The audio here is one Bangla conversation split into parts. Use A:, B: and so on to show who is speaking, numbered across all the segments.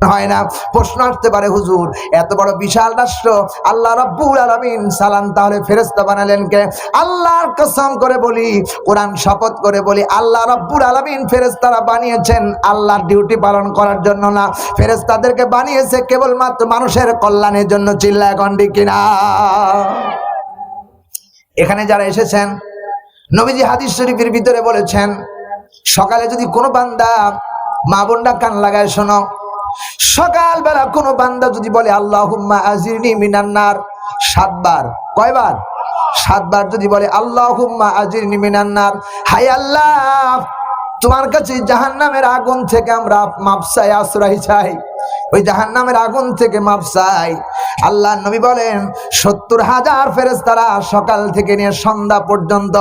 A: হয় না। প্রশ্ন আসতে পারে, হুজুর, এত বড় বিশাল রাষ্ট্র, আল্লাহ রব্বুল আলামিন সালাম তাহলে ফেরেশতা বানালেন কে? আল্লাহর কসম করে বলি, কোরআন শপথ করে বলি, আল্লাহ রব্বুল আলামিন ফেরেশতারা বানিয়েছেন আল্লাহর ডিউটি পালন করার জন্য না। ফেরেশতাদেরকে বানিয়েছে কেবলমাত্র মানুষের কল্যাণের জন্য চিল্লা গন্ডি কিনা? এখানে যারা এসেছেন, নবীজি হাদিস শরীফের ভিতরে বলেছেন, সকালে যদি কোনো বান্দা মা বোনটা কান লাগায়, শোনো সকালবেলা কোনো বান্দা যদি বলে আল্লাহ আজিরনি মিনান্নার সাতবার। কয়বার? সাতবার যদি বলে আল্লাহ আজিরনি মিনান্নার হাই আল্লাহ, তোমার কাছে জাহান্নামের আগুন থেকে আমরা মাপসায়, আশ্রয় চাই। ওই জাহান্নামের আগুন থেকে মাপ চাই। আল্লাহ নবী বলেন, সত্তর হাজার ফেরেস্তারা সকাল থেকে নিয়ে সন্ধ্যা পর্যন্ত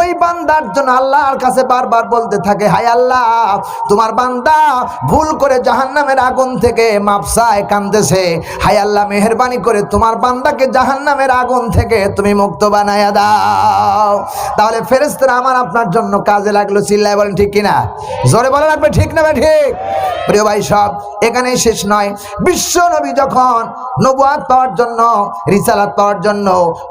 A: ওই বান্দার জন্য আল্লাহর কাছে বারবার বলতে থাকে, হায় আল্লাহ, তোমার বান্দা ভুল করে জাহান্নামের আগুন থেকে মাপ চায় কান্দেছে হায় আল্লাহ, মেহরবানি করে তোমার বান্দাকে জাহান্নামের আগুন থেকে তুমি মুক্ত বানায়া দাও। তাহলে ফেরেস্তারা আমার আপনার জন্য কাজে লাগল, চিল্লায় বলেন, ঠিক কিনা? জোরে বলে রাখবে ঠিক না ঠিক? প্রিয় ভাই সব, এখানেই শেষ নয়। বিশ্ব নবী যখন নবুয়াত পাওয়ার জন্য, রিসালাত পাওয়ার জন্য,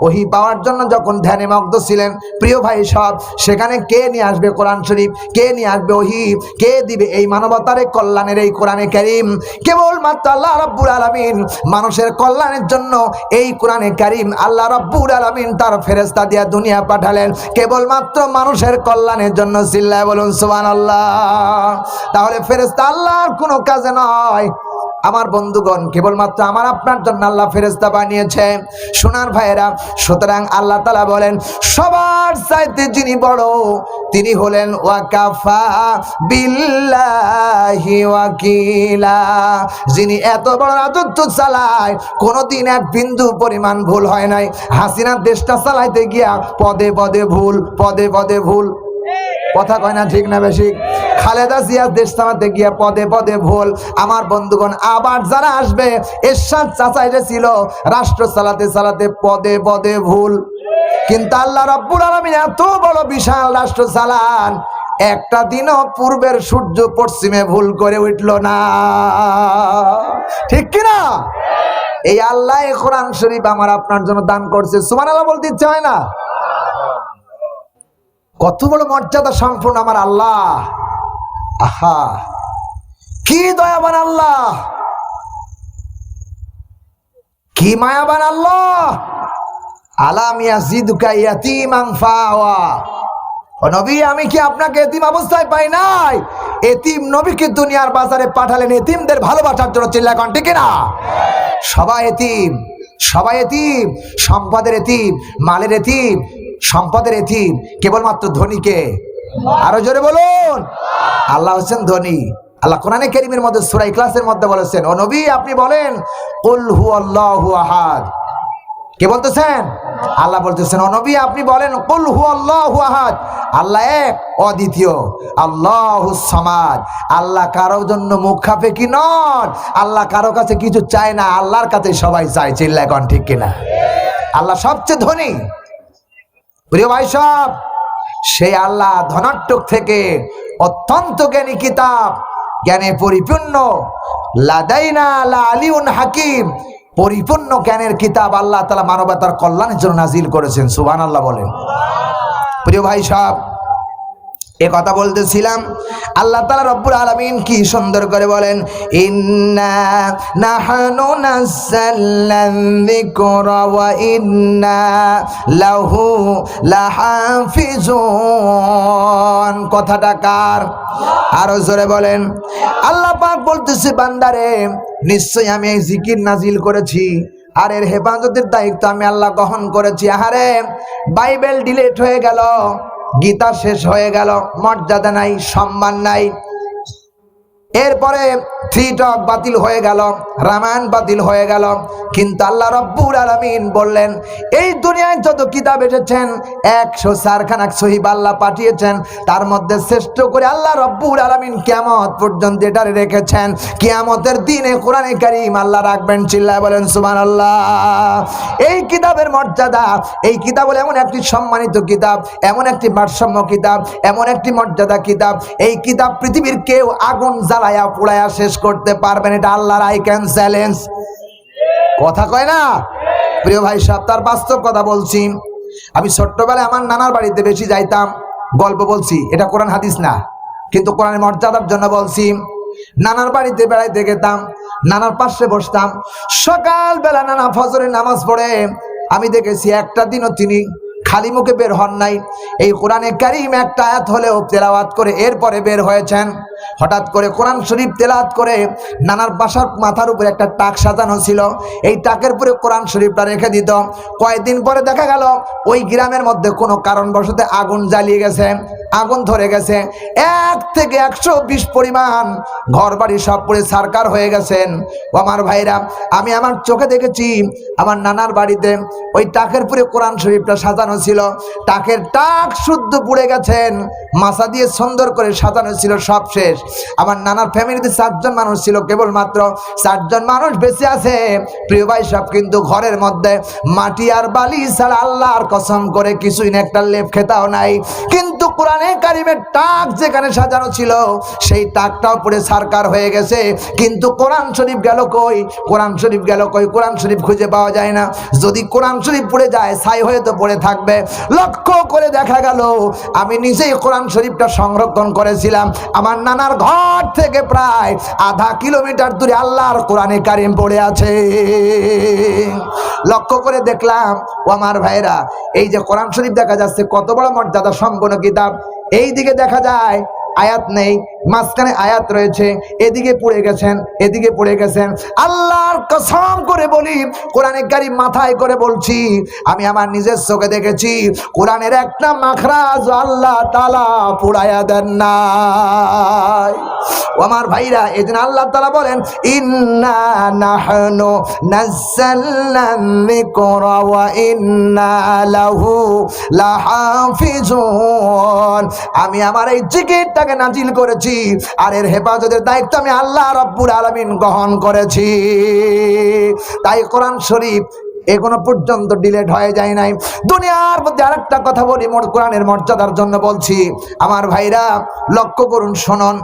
A: ওহি পাওয়ার জন্য যখন ধ্যানে মগ্ন ছিলেন, প্রিয় ভাই সব, সেখানে কে নিয়ে আসবে কোরআন শরীফ? কে নিয়ে আসবে ওহি? কে দিবে এই মানবতার কল্যাণের এই কোরআনে কারিম? কেবলমাত্র আল্লাহ রব্বুল আলামিন মানুষের কল্যাণের জন্য এই কোরআনে কারিম আল্লাহ রব্বুল আলামিন তার ফেরেস্তা দিয়া দুনিয়া পাঠালেন। কেবলমাত্র মানুষের কল্যাণের জন্য চিল্লায় বলুন সুবহানাল্লাহ। তাহলে ফেরেস্তা আল্লাহর কোনো কাজে নয়। আমার বন্ধুগণ, কেবলমাত্র আমার আপনার জন্য আল্লাহ ফেরেস্তা বানিয়েছে। সোনার ভাইয়েরা, সুতরাং আল্লাহ তালা বলেন, সবার চাইতে যিনি বড়, তিনি হলেন ওয়াকাফা বিল্লাহি ওয়াকিলা। যিনি এত বড় রাজত্ব চালায়, কোনোদিন এক বিন্দু পরিমাণ ভুল হয় নাই। হাসিনার দেশটা চালাইতে গিয়া পদে পদে ভুল, পদে পদে ভুল। কথা কয় না ঠিক না বেশি খালেদা জিয়া দেশ চালাতে গিয়া পদে পদে ভুল। আমার বন্ধুগণ, আবার যারা আসবে, এরশাদ চাচা ছিল, রাষ্ট্র চালাতে চালাতে পদে পদে ভুল। কিন্তু আল্লাহ রাব্বুল আলামিন এত বড় বিশাল রাষ্ট্র চালান, একটা দিনও পূর্বের সূর্য পশ্চিমে ভুল করে উঠল না। ঠিক কিনা? এই আল্লাহ কোরআন শরীফ আমার আপনার জন্য দান করছে। সুমান আল্লাহ বলতে ইচ্ছে হয় না? কত বড় মর্যাদা সম্পূর্ণ আমার আল্লাহ। আহা, কি দয়াবান আল্লাহ। কি মায়াবান আল্লাহ। আলাম ইয়াজিদুকা ইয়াতীমান ফাওয়া। ও নবী, আমি কি আপনাকে এতিম অবস্থায় পাই নাই? এতিম নবীকে দুনিয়ার বাজারে পাঠালেন এতিমদের ভালোবাসার জন্য চিল্লাকন ঠিক না সবাই এতিম সবাই এতিম, সম্পদের এতিম, মালের এতিম, সম্পদের এতিম, কেবলমাত্র ধনীকে। আরও জোরে বলুন। আল্লাহ হচ্ছেন ধনী। আল্লাহ কোরআনে কেরিমের মধ্যে সুরাই ক্লাসের মধ্যে বলেছেন, ও নবী, আপনি বলেন হু আল্লাহু কে বলতেছেন? আল্লাহ বলতেছেন, ও নবী, আপনি বলেন, কুল হু আল্লাহু আহাদ। আল্লাহ এক, অদ্বিতীয়, আল্লাহু সমাদ। আল্লাহ কারোর জন্য মুখাপে কি নন? আল্লাহ কারও কাছে কিছু চায় না, আল্লাহর কাছে সবাই চায়, চিল্লায় কন ঠিক কিনা? আল্লাহ সবচেয়ে ধনী। প্রিয় ভাই সব সেই আল্লাহ ধনাট্যক থেকে অত্যন্ত জ্ঞানী কিতাব, জ্ঞানে পরিপূর্ণ, লাদাইনা আল্লাহ আলিউন হাকিম, পরিপূর্ণ জ্ঞানের কিতাব আল্লাহ তালা মানবতার কল্যাণের জন্য নাজিল করেছেন সুবান আল্লাহ বলেন। প্রিয় ভাই সব এ কথা বলতেছিলাম। আল্লাহ তালা রব্বুল আলমিন কি সুন্দর করে বলেন লাহু কথাটা কার? আরও জোরে বলেন, আল্লাহ পাক বলতেছে, বান্দারে, নিশ্চয়ই আমি এই জিকির নাজিল করেছি। আর এর হেফাজতের দায়িত্ব আমি আল্লাহ গ্রহণ করেছি। আহারে, বাইবেল ডিলেট হয়ে গেল। গীতা শেষ হয়ে গেল মর্যাদা নাই সম্মান নাই। এরপরে থ্রি টক বাতিল হয়ে গেল, রামায়ণ বাতিল হয়ে গেল, কিন্তু আল্লাহ রব্বুর আলামিন বললেন, এই দুনিয়ায় যত কিতাব এসেছেন, একশো চারখানা সহিব আল্লাহ পাঠিয়েছেন, তার মধ্যে শ্রেষ্ঠ করে আল্লাহ রব্বুর আলামিন কিয়ামত পর্যন্ত এটা রেখেছেন। কিয়ামতের দিনে কোরআনে কারিম আল্লাহ রাখবেন, চিল্লায় বলেন সুমান আল্লাহ এই কিতাবের মর্যাদা, এই কিতাব হলো এমন একটি সম্মানিত কিতাব, এমন একটি ভারসাম্য কিতাব, এমন একটি মর্যাদা কিতাব। এই কিতাব পৃথিবীর কেউ আগুন জ্বালায়া পোড়ায়া শেষ করতে পারবেন, এটা আল্লাহর আই ক্যান চ্যালেঞ্জ কথা কয় না? প্রিয় ভাই সাহেব, তার বাস্তব কথা বলছি। আমি ছোট্টবেলায় আমার নানার বাড়িতে বেশি যাইতাম, গল্প বলছি। এটা কোরআন হাদিস না, কিন্তু কোরআনের মর্যাদার জন্য বলছি। নানার বাড়িতে বেড়াইতে গেতাম, নানার পাশে বসতাম। সকালবেলা নানা ফজরের নামাজ পড়ে। আমি দেখেছি একটা দিনও তিনি খালি মুখে বের হন নাই। এই কোরআনে কারিম একটা আয়াত হলেও তেলাওয়াত করে এরপরে বের হয়েছেন। হঠাৎ করে কোরআন শরীফ তেলাওয়াত করে নানার বাসার মাথার উপরে একটা টাক সাজানো ছিল। এই টাকের উপরে কোরআন শরীফটা রেখে দিত। কয়েকদিন পরে দেখা গেল, ওই গ্রামের মধ্যে কোনো কারণবশত আগুন জ্বালিয়ে গেছে, আগুন ধরে গেছে। এক থেকে একশো বিশ পরিমাণ ঘর বাড়ি সব পড়ে সারকার হয়ে গেছেন। আমার ভাইরা, আমি আমার চোখে দেখেছি, আমার নানার বাড়িতে ওই টাকের পুরে কোরআন শরীফটা সাজানো ছিল। টাকের টাক শুদ্ধ পুড়ে গেছেন। মাথা দিয়ে সুন্দর করে সাজানো ছিল সব শেষ। আমার নানার ফ্যামিলিতে চারজন মানুষ ছিল, কেবলমাত্র চারজন মানুষ বেঁচে আছে। প্রিয় ভাই, সব কিন্তু ঘরের মধ্যে মাটি আর বালি ছাড়া আল্লাহর কসম করে কিছুই না, একটা লেপ খেতাও নাই। কিন্তু কোরআনে কারিমের টাক যেখানে সাজানো ছিল, সেই টাকটাও পুড়ে সারকার হয়ে গেছে। কিন্তু কোরআন শরীফ গেল কই? কোরআন শরীফ গেল কই? কোরআন শরীফ খুঁজে পাওয়া যায় না। যদি কোরআন শরীফ পড়ে যায়, ছাই হয়ে তো পড়ে থাকবে। লক্ষ্য করে দেখা গেল, আমি নিজেই কোরআন শরীফটা সংরক্ষণ করেছিলাম। আমার নানার ঘর থেকে প্রায় আধা কিলোমিটার দূরে আল্লাহর কোরআনে কারিম পড়ে আছে। লক্ষ্য করে দেখলাম, ও আমার ভাইরা এই যে কোরআন শরীফ দেখা যাচ্ছে, কত বড় মর্যাদা সম্পন্ন কিতাব। এই দিকে দেখা যায়, আয়াত নেই মাঝখানে আয়াত রয়েছে, এদিকে পড়ে গেছেন, এদিকে পড়ে গেছেন। আল্লাহর কসম করে বলি, কোরআনে গাড়ি মাথায় করে বলছি, আমি আমার নিজের চোখে দেখেছি, কোরআনের একটা মাখরাজ আল্লাহ তালা পুড়াইয়া দেন না আমার ভাইরা, এদিন আল্লাহ তালা বলেন, ইন্না আমি আমার এই জিকিরটাকে নাজিল করেছি আর এর হেফাজতের দায়িত্ব আমি আল্লাহ রাব্বুল আলামিন গ্রহণ করেছি। তাই কোরআন শরীফ এখনও পর্যন্ত ডিলেট হয়ে যায় নাই। দুনিয়ার মধ্যে আরেকটা কথা বলি, মোট কোরআনের মর্যাদার জন্য বলছি। আমার ভাইরা, লক্ষ্য করুন, শুনুন।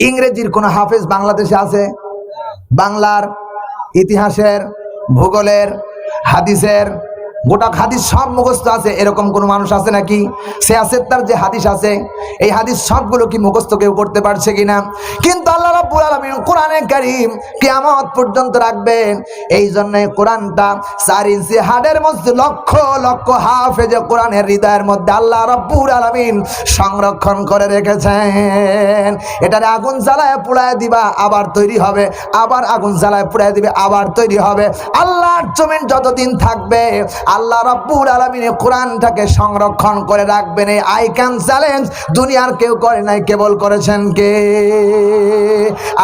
A: ইংরেজির কোন হাফেজ বাংলাদেশে আছে? বাংলার ইতিহাসের, ভূগোলের, হাদিসের গোটা হাদিস সব মুখস্থ আছে, এরকম কোন মানুষ আছে নাকি? সে আছে তার যে হাদিস আছে, এই হাদিস সবগুলো কি মুখস্থ কেউ করতে পারছে কিনা? কিন্তু আল্লাহ রাব্বুল আলামিন কোরআনে কারীম কিয়ামত পর্যন্ত রাখবেন। এই জন্য কোরআনটা চার ইঞ্চি হাড়ের মধ্যে লক্ষ লক্ষ হাফেজ কোরআনের হৃদয়ের মধ্যে আল্লাহ রাব্বুল আলামিন সংরক্ষণ করে রেখেছেন। এটারে আগুন জ্বালায় পুড়ায় দিবা, আবার তৈরি হবে। আবার আগুন জ্বালায় পুড়ায় দিবে, আবার তৈরি হবে। আল্লাহর জমিন যতদিন থাকবে আল্লাহ রাব্বুল আলামিন কোরআনটাকে সংরক্ষণ করে রাখবেন। এই আই ক্যান চ্যালেঞ্জ দুনিয়ার কেউ করে নাই, কেবল করেছেন কে?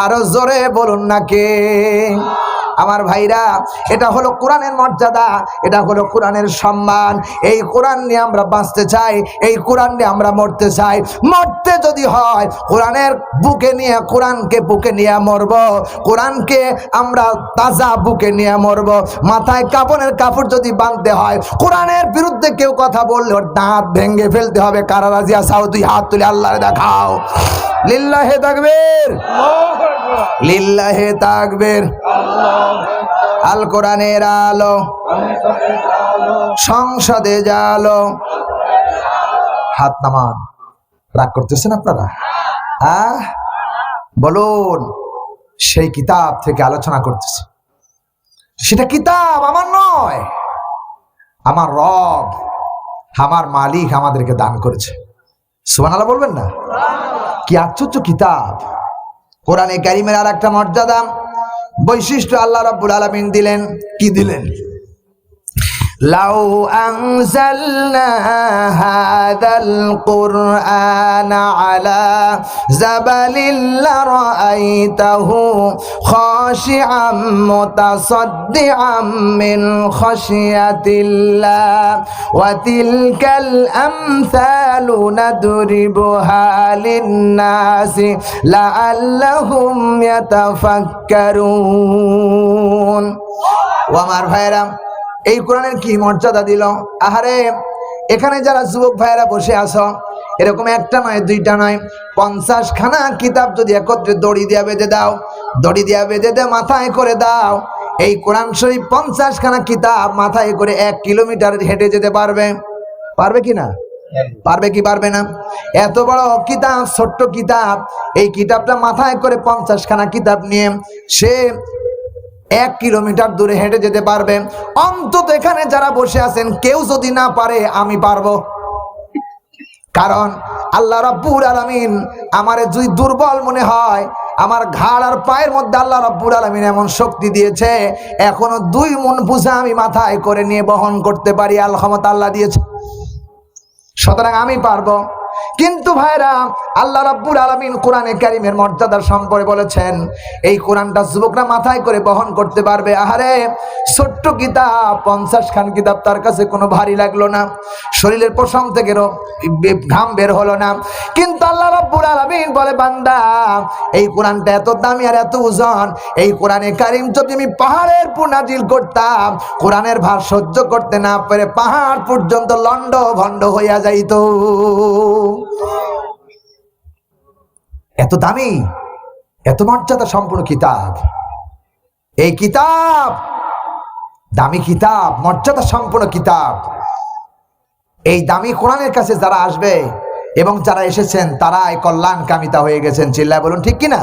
A: আরও জোরে বলুন না কে? আমার ভাইরা, এটা হলো কোরআনের মর্যাদা, এটা হলো কোরআনের সম্মান। এই কোরআন নিয়ে আমরা বাঁচতে চাই, এই কোরআন নিয়ে আমরা মরতে চাই। মরতে যদি হয়, কোরআনের বুকে নিয়ে, কোরআনকে বুকে নিয়ে মরব। কোরআনকে আমরা তাজা বুকে নিয়ে মরব। মাথায় কাপড়ের কাপড় যদি বাঁধতে হয়, কোরআনের বিরুদ্ধে কেউ কথা বললে ওর দাঁত ভেঙে ফেলতে হবে। কারা রাজিয়া সাউ তুই হাত তুলে আল্লাহরে দেখাও। লিল্লাহে তাকবীর। লিল্লাহে তাকবীর। আল কোরআনের আলো। সংসদে জালো হাত নামান। রাগ করতেছেন আপনারা? আহ? বলুন, সেই কিতাব থেকে আলোচনা করতেছে। সেটা কিতাব, আমার নয়। আমার রব, আমার মালিক আমাদেরকে দান করেছে। সুবহানাল্লাহ বলবেন না? কি আশ্চর্য কিতাব। কোরআনে কারিমের আর একটা মর্যাদা, বৈশিষ্ট্য আল্লাহ রাব্বুল আলমিন দিলেন। কি দিলেন? لو أنزلنا هذا القرآن على زبل لرأيته خاشعا متصدعا من خشية الله وتلك الأمثال نضربها للناس لعلهم يتفكرون ومر এই কোরআনের কি মর্যাদা দিল? আহারে, এখানে যারা যুবক ভাইয়েরা বসে আছো, এরকম একটা নয়, দুইটা নয় পঞ্চাশ খানা কিতাব যদি একত্রে দড়ি দিয়া বেঁধে দাও, দড়ি দিয়া বেঁধে দে, মাথায় করে দাও। এই কোরআন শরীফ পঞ্চাশ খানা কিতাব মাথায় করে এক কিলোমিটার হেঁটে যেতে পারবে? পারবে কি না? পারবে কি পারবে না? এত বড় কিতাব, ছোট্ট কিতাব, এই কিতাবটা মাথায় করে পঞ্চাশ খানা কিতাব নিয়ে সে এক কিলোমিটার দূরে হেঁটে যেতে পারবে। অন্তত এখানে যারা বসে আছেন, কেউ যদি না পারে, আমি পারব। কারণ আল্লাহ রাব্বুর আলামিন আমার যদি দুর্বল মনে হয়, আমার ঘাড় আর পায়ের মধ্যে আল্লাহ রাব্বুর আলামিন এমন শক্তি দিয়েছে, এখনও দুই মন বুঝা আমি মাথায় করে নিয়ে বহন করতে পারি, আল্লাহ ক্ষমতা আল্লাহ দিয়েছে। সুতরাং আমি পারব। কিন্তু ভাইরা, আল্লাহ রাব্বুল আলামিন কোরআনে কারিমের মর্যাদার সম্পর্কে বলেছেন, এই কোরআনটা যুবকরা মাথায় করে বহন করতে পারবে। আহারে, ছোট্ট কিতাব, পঞ্চাশ খান কিতাব তার কাছে কোনো ভারী লাগল না। শরীরের প্রসঙ্গ থেকে ঘাম বের হলো না। কিন্তু আল্লাহ রাব্বুল আলামিন বলে, বান্দা, এই কোরআনটা এত দামি আর এত ওজন। এই কোরআনে কারিম যদি আমি পাহাড়ের পুনাজিল করতাম, কোরআনের ভার সহ্য করতে না পেরে পাহাড় পর্যন্ত লন্ড ভন্ড হইয়া যাইতো। এত দামি, এত মর্যাদা সম্পূর্ণ কিতাব। এই কিতাব, দামি কিতাব, মর্যাদা সম্পূর্ণ কিতাব। এই দামি কোরআনের কাছে যারা আসবে এবং যারা এসেছেন, তারাই কল্যাণ কামিতা হয়ে গেছেন। চিল্লায় বলুন, ঠিক কিনা?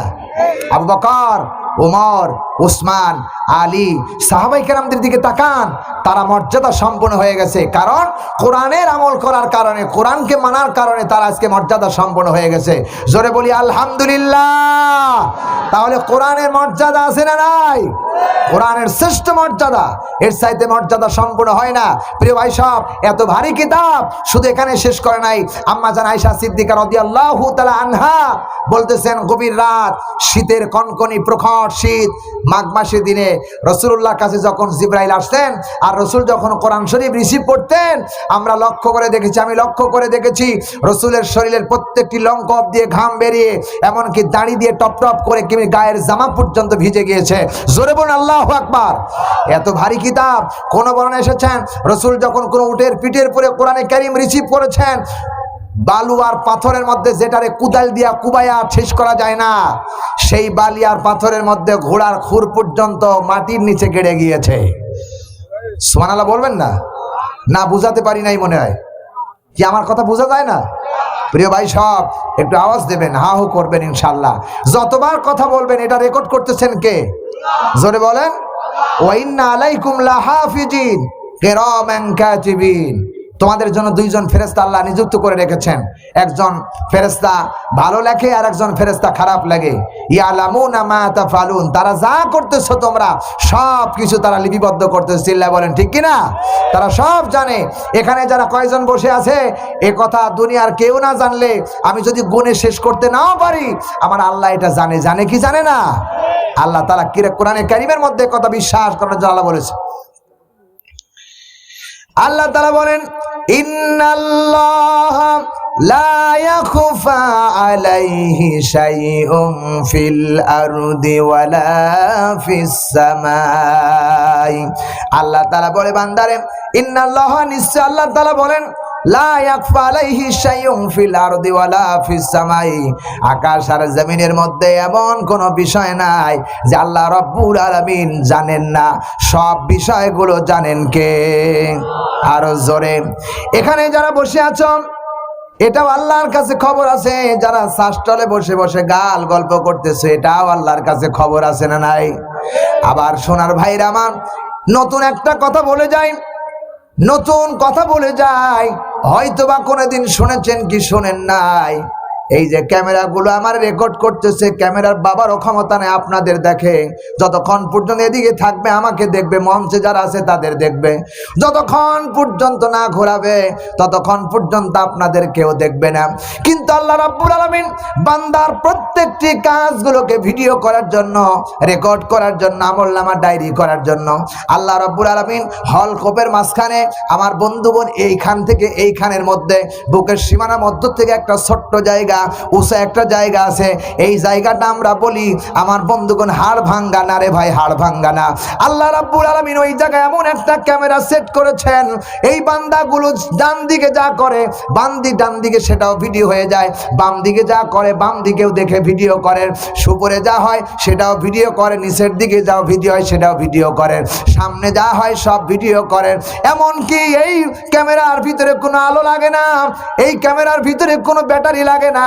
A: আবু বকর, উমর, উসমান আলী, সাহাবাই কেরামদের দিকে তাকান, তারা মর্যাদা সম্পন্ন হয়ে গেছে। কারণ কোরআনের আমল করার কারণে, কোরআনকে মানার কারণে তারা আজকে মর্যাদা সম্পন্ন হয়ে গেছে। জোরে বলি, আলহামদুলিল্লাহ। তাহলে কোরআনের মর্যাদা আছে না নাই? কোরআনের শ্রেষ্ঠ মর্যাদা, এর চাইতে মর্যাদা সম্পূর্ণ হয় না। প্রিয় ভাই সব এত ভারী কিতাব শুধু এখানে শেষ করে নাই। আম্মা জান আয়সা সিদ্দিকা রদি আল্লাহ আনহা বলতেছেন, গভীর রাত, শীতের কনকনি প্রখর শীত, মাঘ মাসে দিনে রসুল্লাহ কাছে যখন জিব্রাইল আসতেন আর রসুল যখন কোরআন শরীফ রিসিভ করতেন, আমরা লক্ষ্য করে দেখেছি, আমি লক্ষ্য করে দেখেছি রসুলের শরীরের প্রত্যেকটি লঙ্কপ দিয়ে ঘাম বেরিয়ে এমনকি দাড়ি দিয়ে টপ টপ করে কিমি গায়ের জামা পর্যন্ত ভিজে গিয়েছে। জোরে বলুন, আল্লাহ আকবার। এত ভারী কিতাব। কোন বর্ণনা এসেছেন? রসুল যখন কোনো উটের পিঠের পরে কোরআনে ক্যারিম রিসিভ করেছেন বালু আর পাথরের মধ্যে যেটারে কুদাল দিয়া কুবাইয়া শেষ করা যায় না, সেই বালি আর পাথরের মধ্যে ঘোড়ার খুর পর্যন্ত মাটির নিচে গেড়ে গিয়েছে। সুমানালা বলবেন না? না, বুঝাতে পারি নাই মনে হয়। কি আমার কথা বোঝা যায় না? প্রিয় ভাই সব, একটু আওয়াজ দেবেন, হা হু করবেন ইনশাল্লাহ যতবার কথা বলবেন, এটা রেকর্ড করতেছেন কে? জোরে বলেন। ওয়াইন্না আলাইকুম লাহাফিজিন, কিরামান কাতিবিন তোমাদের জন্য দুইজন ফেরেস্তা আল্লাহ নিযুক্ত করে রেখেছেন। একজন ফেরেস্তা ভালো লেখে আর একজন ফেরেস্তা খারাপ লাগে তাফালুন তারা যা করতেছো তোমরা সব কিছু তারা লিপিবদ্ধ করতেছে। চিল্লা বলেন, ঠিক কিনা? তারা সব জানে। এখানে যারা কয়জন বসে আছে, এ কথা দুনিয়ার কেউ না জানলে আমি যদি গুণে শেষ করতে নাও পারি, আমার আল্লাহ এটা জানে। জানে কি জানে না? আল্লাহ তারা কিরে কোরআনে কারিমের মধ্যে কথা বিশ্বাস করার জন্য আল্লাহ বলেছে। আল্লাহ তারা বলেন আল্লাহ বলে বান্দারে ইন্নাল্লাহ নিশ্চয় আল্লাহ বলেন আকাশ আর জমিনের মধ্যে এমন কোনো বিষয় নাই যে আল্লাহ রব্বুল আলামিন জানেন না। সব বিষয়গুলো জানেন কে? আরও জোরে। এখানে যারা বসে আছো, এটাও আল্লাহর কাছে খবর আছে। যারা শাসটলে বসে বসে গাল গল্প করতেছে, এটাও আল্লাহর কাছে খবর আছে না নাই? আবার সোনার ভাইরা আমার, নতুন একটা কথা বলে যায় নতুন কথা বলে যায় হয়তো বা কোনোদিন শুনেছেন কি শোনেন নাই। এই যে ক্যামেরাগুলো আমার রেকর্ড করতেছে, ক্যামেরার বাবারও ক্ষমতা নেই আপনাদের দেখে। যতক্ষণ পর্যন্ত এদিকে থাকবে, আমাকে দেখবে, মঞ্চে যারা আছে তাদের দেখবে। যতক্ষণ পর্যন্ত না ঘোরাবে, ততক্ষণ পর্যন্ত আপনাদের কেউ দেখবে না। কিন্তু আল্লাহ রাব্বুল আলামিন বান্দার প্রত্যেকটি কাজগুলোকে ভিডিও করার জন্য রেকর্ড করার জন্য আমল নামা ডায়েরি করার জন্য, আল্লাহ রাব্বুল আলামিন হল কোপের মাঝখানে আমার বন্ধু বোন এইখান থেকে এইখানের মধ্যে, বুকের সীমানা মধ্য থেকে একটা ছোট্ট জায়গা উঁচা একটা জায়গা আছে। এই জায়গাটা আমরা বলি, আমার বন্ধুগণ, হাড় ভাঙ্গা না রে ভাই, হাড় ভাঙ্গা না। আল্লাহ রাব্বুল আলামিন ওই জায়গায় এমন একটা ক্যামেরা সেট করেছেন। এই বান্দাগুলো ডান দিকে যা করে, বাম দিক ডান দিকে সেটাও ভিডিও হয়ে যায়। বাম দিকে যা করে, বাম দিকেও দেখে ভিডিও করেন সুপরে যা হয়, সেটাও ভিডিও করে। নিচের দিকে যাও ভিডিও হয়, সেটাও ভিডিও করে। সামনে যা হয়, সব ভিডিও করেন এমনকি এই ক্যামেরার ভিতরে কোনো আলো লাগে না। এই ক্যামেরার ভিতরে কোনো ব্যাটারি লাগে না।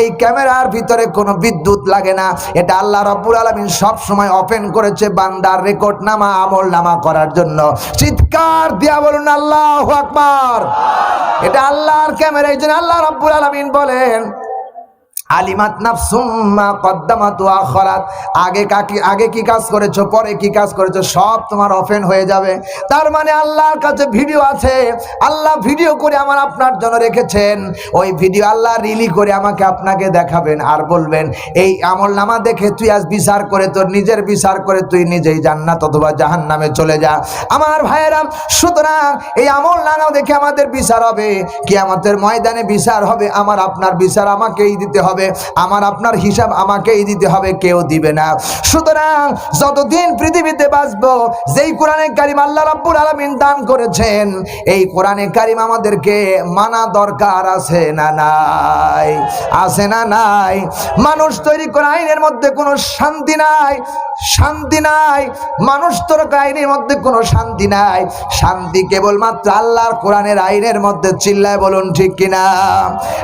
A: এই ক্যামেরার ভিতরে কোনো বিদ্যুৎ লাগে না। এটা আল্লাহ রব্বুল আলমিন সবসময় ওপেন করেছে বান্দার রেকর্ড নামা, আমল নামা করার জন্য। চিৎকার দিয়া বলুন, আল্লাহ আকবার! এটা আল্লাহর ক্যামেরা, এই জন্য আল্লাহ রব্বুল আলমিন বলেন আলিমাত নাফসুম্মা কদ্দামাত আখরাত। আগে কাকি, আগে কি কাজ করেছ, পরে কি কাজ করেছ, সব তোমার ওপেন হয়ে যাবে। তার মানে আল্লাহর কাছে ভিডিও আছে। আল্লাহ ভিডিও করে আমার আপনার জন্য রেখেছেন। ওই ভিডিও আল্লাহ রিলি করে আমাকে আপনাকে দেখাবেন আর বলবেন, এই আমল নামা দেখে তুই আজ বিচার করে, তোর নিজের বিচার করে তুই নিজেই জান্নাত অথবা জাহান নামে চলে যা। আমার ভাইয়েরা, সুতরাং এই আমল নামাও দেখে আমাদের বিচার হবে। কি আমাদের ময়দানে বিচার হবে, আমার আপনার বিচার আমাকেই দিতে হবে। আমার আপনার হিসাব আমাকেই দিতে হবে, কেউ দিবে না। সুতরাং যতদিন পৃথিবীতে বাঁচবো, যেই কোরআনে কারিম আল্লাহ রাব্বুল আলামিন দান করেছেন, এই কোরআনে কারিম আমাদেরকে মানা দরকার আছে না নাই? আছে না নাই? মানুষ তৈরি করা আইনের মধ্যে কোনো শান্তি নাই শান্তি নাই। মানুষ তোর আইনের মধ্যে কোনো শান্তি নাই। শান্তি কেবলমাত্র আল্লাহর কোরআনের আইনের মধ্যে চিল্লায় বলুন ঠিক কিনা?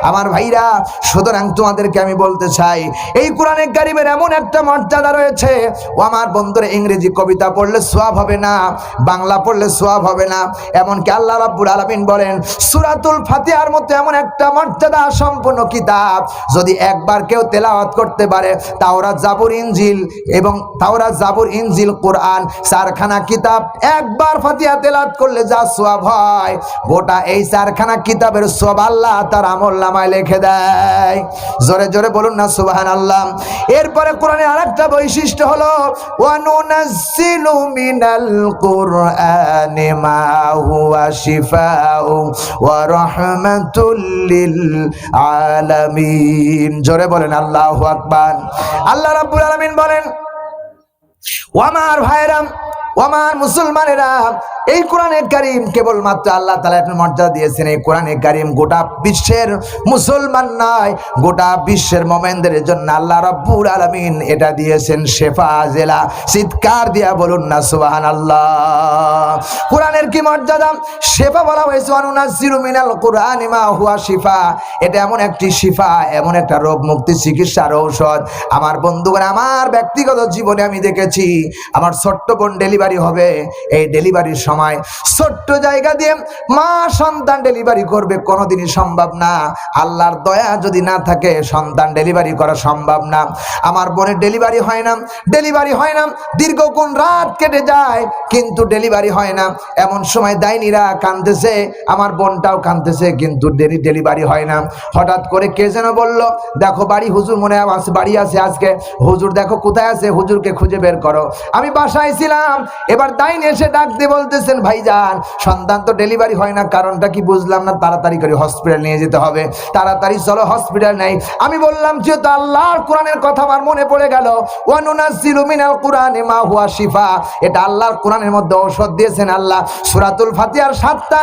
A: আমার ভাইরা, সুতরাং তোমাদেরকে আমি বলতে চাই, এই কোরআনে কারিমের এমন একটা মর্যাদা রয়েছে, ও আমার বন্ধুরা ইংরেজি কবিতা পড়লে সোয়াব হবে না, বাংলা পড়লে সোয়াব হবে না, এমনকি আল্লাহ রাব্বুল আলামিন বলেন, সূরাতুল ফাতিহার মতো এমন একটা মর্যাদা সম্পন্ন কিতাব, যদি একবার কেউ তেলাওয়াত করতে পারে, তাওরাত জাবুর ইনজিল এবং তাওরাত জাবুর ইনজিল কোরআন, চারখানা কিতাব একবার ফাতিহা তেলাওয়াত করলে যা সোয়াব হয়, গোটা এই চারখানা কিতাবের সব আল্লাহ তার আমল নামায় লিখে দেয়। জোরে জোরে বলুন না সুবাহান আল্লাহ এরপরে কোরআনের আরেকটা বৈশিষ্ট্য হলো জোরে বলেন, আল্লাহু আকবার। আল্লাহ রাব্বুল আলামিন বলেন ও আমার ভাইরাম আমার মুসলমানেরা, এই কোরআনে কারিম কেবলমাত্র আল্লাহ তালা একটা মর্যাদা দিয়েছেন। এই কোরআনে কারিম গোটা বিশ্বের মুসলমান নয়, গোটা বিশ্বের মোমেনদের জন্য আল্লাহ রব্বুল আলমিন এটা দিয়েছেন শেফা জেলা। চিৎকার দিয়া বলুন না সুবাহান আল্লাহ কোরআনের কি মর্যাদা? শেফা বলা হয়েছে অনুনাসিরু মিনাল কোরআন মা হুয়া শিফা। এটা এমন একটি শিফা, এমন একটা রোগ মুক্তি, চিকিৎসার ঔষধ। আমার বন্ধুগণ, আমার ব্যক্তিগত জীবনে আমি দেখেছি, আমার ছোট্ট বোন ডেলিভারি হবে। এই ডেলিভারির সময় ছোট্ট জায়গা দিয়ে মা সন্তান ডেলিভারি করবে, কোনোদিনই সম্ভব না। আল্লাহর দয়া যদি না থাকে, সন্তান ডেলিভারি করা সম্ভব না। আমার বোনের ডেলিভারি হয় না ডেলিভারি হয় না দীর্ঘ কোন রাত কেটে যায়, কিন্তু ডেলিভারি হয় না। এমন সময় দায়নীরা কাঁদতেছে, আমার বোনটাও কাঁদতেছে, কিন্তু ডেলি ডেলিভারি হয় না। হঠাৎ করে কে যেন বলল, দেখো বাড়ি হুজুর মনে আছে, বাড়ি আছে আজকে। হুজুর দেখো কোথায় আছে, হুজুরকে খুঁজে বের করো। আমি বাসায় ছিলাম এবার দাইন এসে ডাক দিয়ে বলতেছেন, ভাইজান সন্তান তো ডেলিভারি হয় না, কারণটা কি বুঝলাম না, তাড়াতাড়ি করে হসপিটাল নিয়ে যেতে হবে। তাড়াতাড়ি চলো, হসপিটাল নেই। আমি বললাম, যেহেতু আল্লাহর কোরআনের কথা আমার মনে পড়ে গেল মিনাল কোরআনে মা হুয়া শিফা। এটা আল্লাহর কোরআনের মধ্যে ঔষধ দিয়েছেন আল্লাহ। সুরাতুল ফাতিহার সাতটা